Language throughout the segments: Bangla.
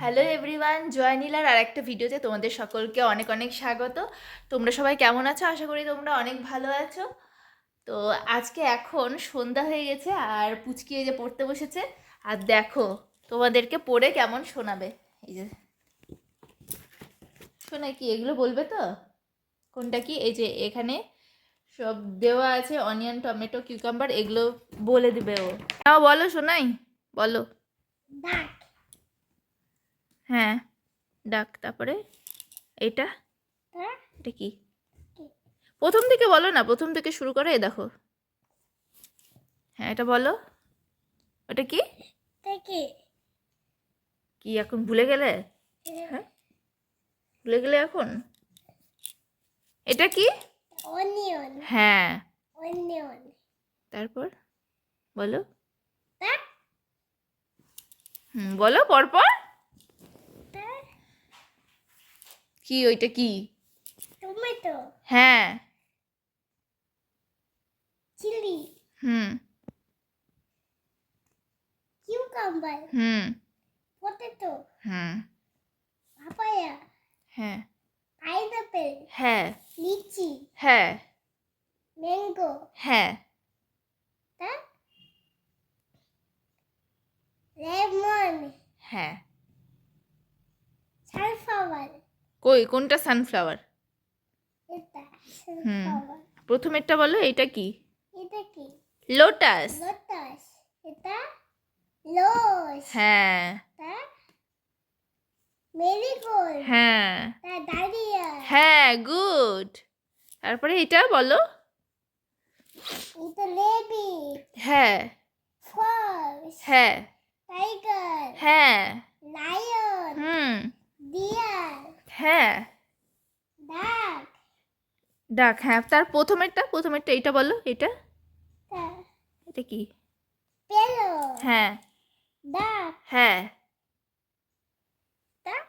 হ্যালো এভরিওয়ান জয়নীলার আর একটা ভিডিওতে তোমাদের সকলকে অনেক অনেক স্বাগত। তোমরা সবাই কেমন আছো? আশা করি তোমরা অনেক ভালো আছো। তো আজকে এখন সন্ধ্যা হয়ে গেছে আর পুচকি এই যে পড়তে বসেছে। আর দেখো, তোমাদেরকে পড়ে কেমন শোনাবে। এই যে শোনায় কি, এগুলো বলবে তো? কোনটা কি? এই যে এখানে সব দেওয়া আছে অনিয়ন টমেটো কিউকাম্বার এগুলো বলে দিবে ও। নাও বলো শোনাই। বলো। ডাক হ্যাঁ ডাক তারপরে এটা হ্যাঁ এটা কি? প্রথম থেকে বলো না প্রথম থেকে শুরু করে এই দেখো। হ্যাঁ এটা বলো। ওটা কি? কি? এখন ভুলে গেলে? হ্যাঁ ভুলে গেলে এখন? এটা কি? হ্যাঁ। তারপর বলো। ডাক হুম বলো পরপর ডাক কি ওইটা কি? টমেটো হ্যাঁ। চিলি হুম। কিউকাম্বার হুম। পটেটো হুম। পাপায়া হ্যাঁ। পাইনাপেল হ্যাঁ। লিচি হ্যাঁ। ম্যাঙ্গো হ্যাঁ। ডাক লেমন হ্যাঁ। সানফ্লাওয়ার কই কোনটা সানফ্লাওয়ার এটা প্রথমেরটা বলো এটা কি? এটা কি? লোটাস লোটাস এটা লোস হ্যাঁ। মেরিগোল্ড হ্যাঁ। ডালিয়া হ্যাঁ গুড তারপরে এটা বলো। এটা লেবি হ্যাঁ ফক্স হ্যাঁ টাইগার হ্যাঁ লায়ন হুম ডিয়ার হ্যাঁ ডাক ডাক হ্যাঁ তার প্রথমেরটা প্রথমেরটা এটা বলো এটা? এটা কি? হ্যাঁ। হ্যাঁ।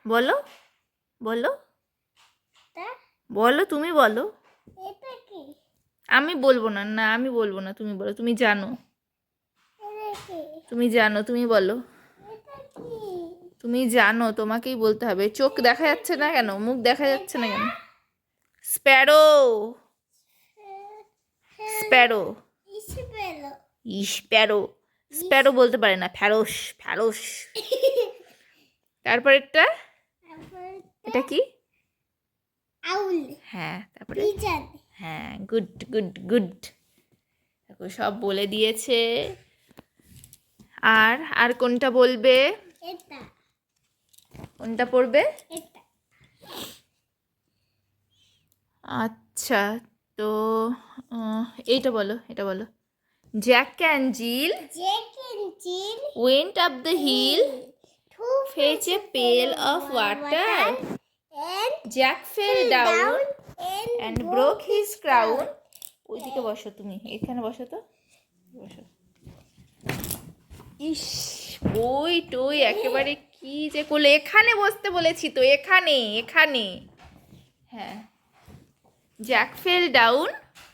বলো বলো। বলো তুমি বলো। আমি বলব না না আমি বলব না তুমি বলো তুমি জানো। তুমি জানো তুমি বলো। তুমি জানো তোমাকেই বলতে হবে। চোখ দেখা যাচ্ছে না কেন? মুখ দেখা যাচ্ছে না কেন? স্প্যারো স্প্যারো স্প্যারো স্প্যারো বলতে পারে না ফ্যারোস ফ্যারোস তারপরেরটা এটা কি? আউল। হ্যাঁ তারপরে হ্যাঁ গুড গুড গুড দেখো সব বলে দিয়েছে। আর আর কোনটা বলবে? কোনটা পড়বে? এটা। আচ্ছা তো এইটা বলো এটা বলো। Jack and Jill went up the hill to a pail of water. and Jack fell down and broke his crown ওইদিকে বসো তুমি এখানে বসো তো। বসো। ইস বই টই একেবারে কি যে করলে। এখানে বসতে বলেছি তো এখানে এখানে। হ্যাঁ। Jack fell down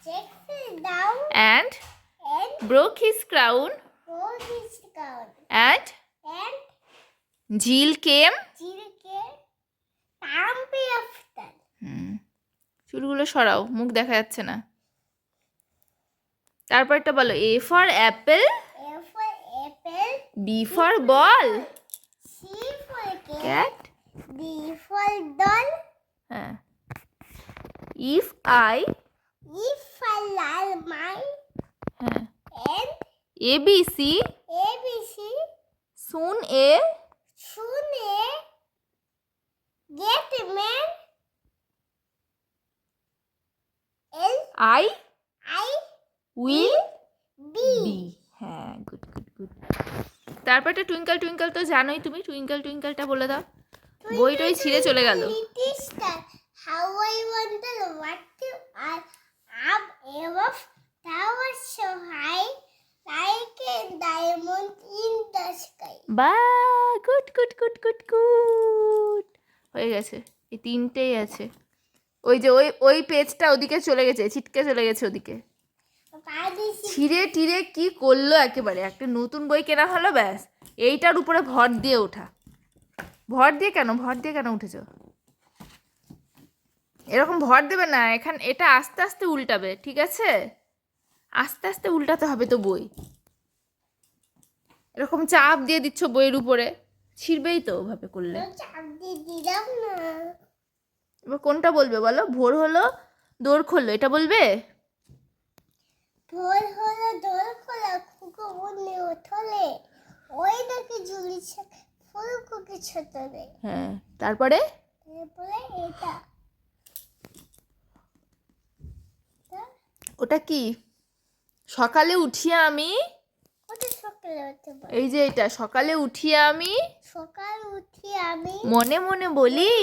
Jack fell down and and broke his crown broke his crown and and Jill came Jill came Tampi after. হুম চুলগুলো সরাও মুখ দেখা যাচ্ছে না তারপরটা বলো A for apple A for apple, B for ball C for cat, cat D for doll, হ্যাঁ if I E for lal my, হ্যাঁ and A B C A soon a get man, L I I will B. B হ্যাঁ গুড গুড গুড তারপরটা টুইঙ্কল টুইঙ্কল তো জানোই তুমি টুইঙ্কল টুইঙ্কলটা বলে দাও বই টই ছিঁড়ে চলে গেল how I wonder what you are up above. Towers so high, like a diamond in the sky. বা good good good good good. হয়ে গেছে। এই তিনটেই আছে। ওই যে ওই ওই পেজটা ওদিকে চলে গেছে ছিটকে চলে গেছে ওদিকে। ছিঁড়ে টিড়ে কি করল একেবারে? একটা নতুন বই কেনা হলো ব্যাস। এইটার উপরে ভর দিয়ে ওঠা। ভর দিয়ে কেন? ভর দিয়ে কেন উঠেছ? এরকম ভর দেবে না এখান এটা আস্তে আস্তে উল্টাবে ঠিক আছে? আস্তে আস্তে উল্টাতে হবে তো বই। এরকম চাপ দিয়ে দিচ্ছ বইয়ের উপরে। ছিঁড়বেই তো ওভাবে করলে। এবার কোনটা বলবে বলো? ভোর হলো দৌড় খুললো এটা বলবে? ভোর হলো দোল খোলা খুকো বন্যে ওঠলে ওই নাকি ঝুলিছে ফুলকুকি ছোটরে হ্যাঁ তারপরে এটা তা ওটা কি? সকালে উঠিয়ে আমি এই যে এটা সকালে উঠিয়ে আমি সকাল উঠি আমি মনে মনে বলি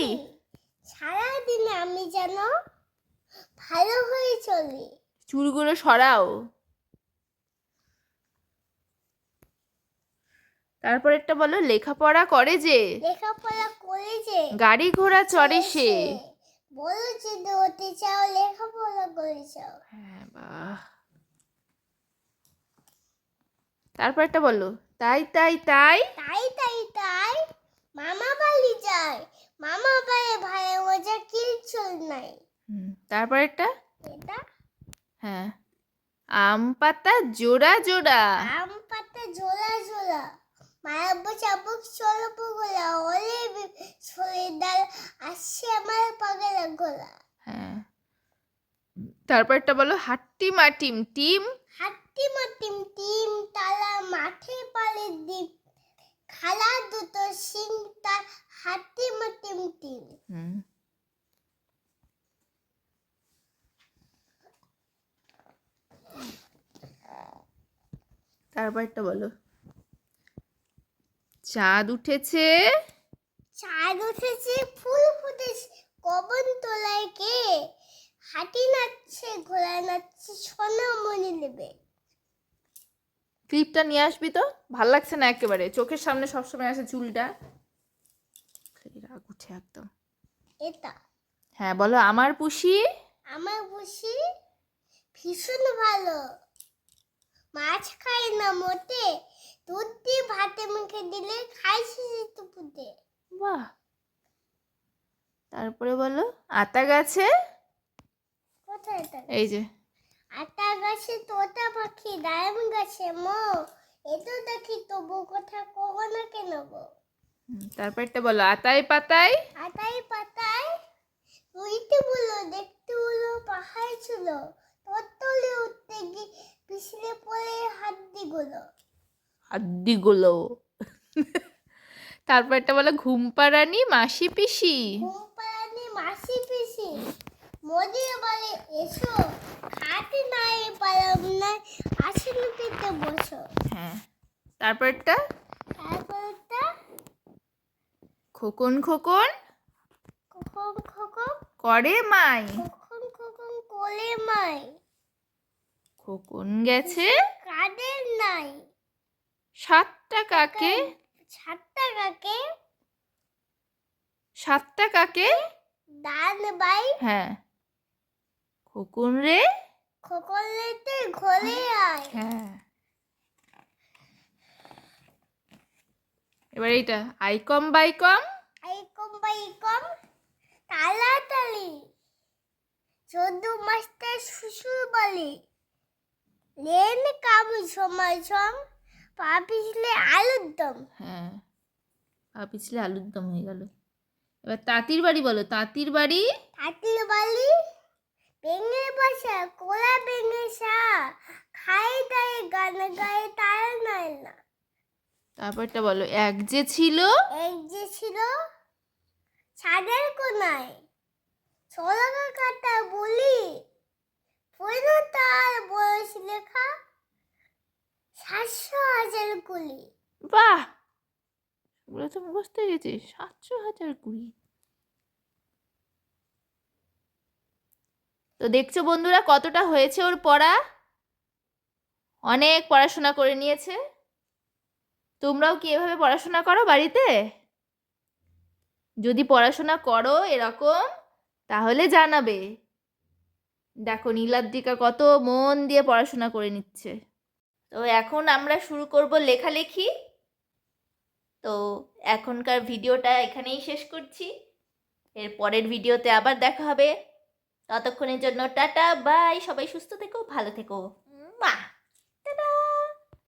সারাদিনে আমি যেন ভালো হয়ে চলি। চুলগুলো সরাও। তারপর একটা বলো লেখাপড়া করে যে লেখাপড়া করে যে গাড়ি ঘোড়া চড়ে সে। বলো যদি হতে চাও লেখাপড়া করে চাও। হ্যাঁ বাহ তারপর একটা বলো তাই তাই তাই? তাই তাই তাই। মামা বাড়ি যায়। মামা বাড়ি ভাই মজা কিচ্ছু নাই। তারপর একটা? এটা? হ্যাঁ। আম পাতা জোড়া জোড়া। আম পাতা ঝোলা ঝোলা মায়াব্বু চাবুক চলো গোলা ওলে শরীর আসছে আমার পাগলা গোলা। হ্যাঁ। তারপর একটা বলো হাট্টি মাটিম টিম হাট্টি মাটিম টিম তালা মাঠে পালে দ্বীপ। খালা দুটো সিং তার হাট্টি মাটিম টিম হুম। তারপর একটা বলো। চাঁদ উঠেছে। চাঁদ উঠেছে ফুল ফুটেছে। কবন তোলায় কে? হাঁটি নাচছে ঘোড়া নাচছে সোনা মনে নেবে। ক্লিপটা নিয়ে আসবি তো? ভালো লাগছে না একেবারে। চোখের সামনে সবসময় আসে চুলটা। রাগ উঠে একদম। এটা। হ্যাঁ বলো আমার পুষি? আমার পুষি? ভীষণ ভালো। মাছ খায় না মোটে। দুধ দিয়ে ভাতে মুখে দিলে খাইছে তো পুঁতে। বাহ। তারপরে বলো আতা গাছে? কোথায় এটা এই যে। আটা গাছে তোতা পাখি ডায়ম গাছে মো। এ তো দেখি তবু কথা কখনো কেন গো? হুম, তারপর একটা বলো আতাই পাতায় আটাই পাতায় উইতে বলো দেখতে বলো পাহাড় ছিল তোর তলে উঠতে গিয়ে পিছলে পড়ে হাত দিগুলো। হাড্ডিগুলো। তারপর একটা বলো ঘুম পাড়ানি মাসি পিসি। ঘুম পাড়ানি মাসি পিসি। মোদি বলে এসো খাতে নাই পারম না আসেন পেতে বসো। হ্যাঁ। তারপর একটা? তারপরটা খোকন খোকন? কখন কখন করে মাই। কখন কখন কোলে মাই। খোকন গেছে? কাদের নাই? সাতটা কাকে? ছাত্তা কাকে সাতটা কাকে দান বাই হ্যাঁ। খোকন রে? খোকলেতে ঘোলে আয়। হ্যাঁ। এবার এইটা আইকম বাইকম আই কম বাই কম তাড়াতাড়ি চোদ্দ মাস্টার শ্বশুর বলে লেন কাম সময় সম পা পিছলে আলুর দম। হ্যাঁ পা পিছলে আলুর দম হয়ে গেল। এবার তাঁতির বাড়ি বলো তাঁতির বাড়ি? হাতির বালি বেঙে বসা কোলা বেঙে সা খাই দায়ে গান গায়ে তার নাই না। তারপরটা বলো এক যে ছিল? এক যে ছিল ছাদের কোনায়। ষোলকা কাটা বলি তার বয়স লেখা। সাতশো হাজার কুলি। বাহ! ওগুলো তো মুখস্থ গেছে সাতশো হাজার কুড়ি তো দেখছ বন্ধুরা কতটা হয়েছে ওর পড়া? অনেক পড়াশোনা করে নিয়েছে। তোমরাও কি এভাবে পড়াশোনা করো বাড়িতে? যদি পড়াশোনা করো এরকম, তাহলে জানাবে। দেখো নীলাদ্রিকা কত মন দিয়ে পড়াশোনা করে নিচ্ছে। তো এখন আমরা শুরু করব লেখালেখি। তো এখনকার ভিডিওটা এখানেই শেষ করছি। এর পরের ভিডিওতে আবার দেখা হবে। ততক্ষণের জন্য টাটা, বাই, সবাই সুস্থ থেকো, ভালো থেকো। মা। টাটা।